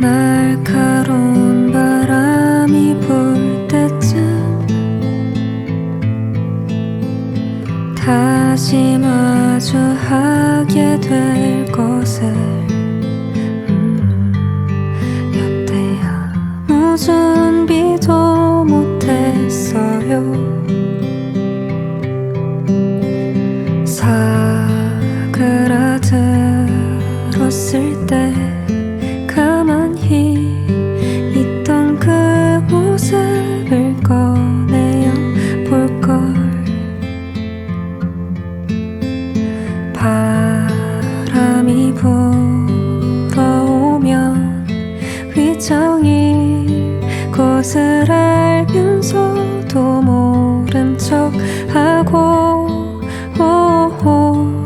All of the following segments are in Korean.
날카로운 바람이 불 때쯤 다시 마주하게 될거 것을 알면서도 모른 척 하고 오호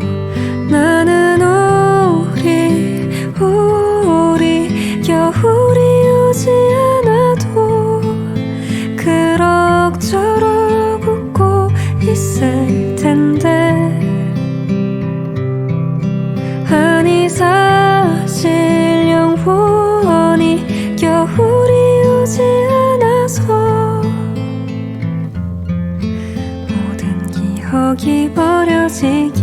나는 우리 우리 겨울이 오지 않아도 그럭저럭 웃고 있을 텐데. 아니 사실 기억이 버려지기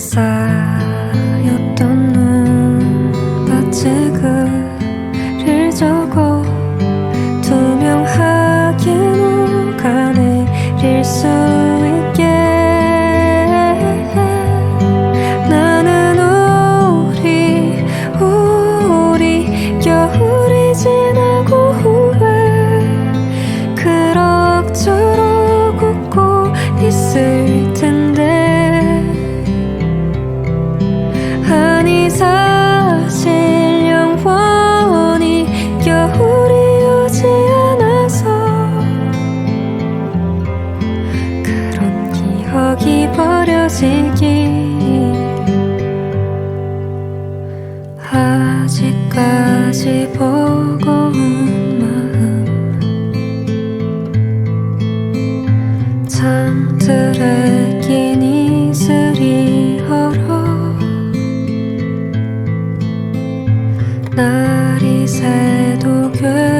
쌓였던 눈밭에 글 버려지기. 아직까지 버거운 마음. 창틀에 낀 이슬이 얼어. 날이 새도 괴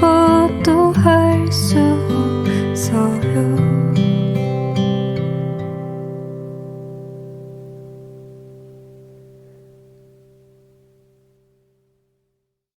지금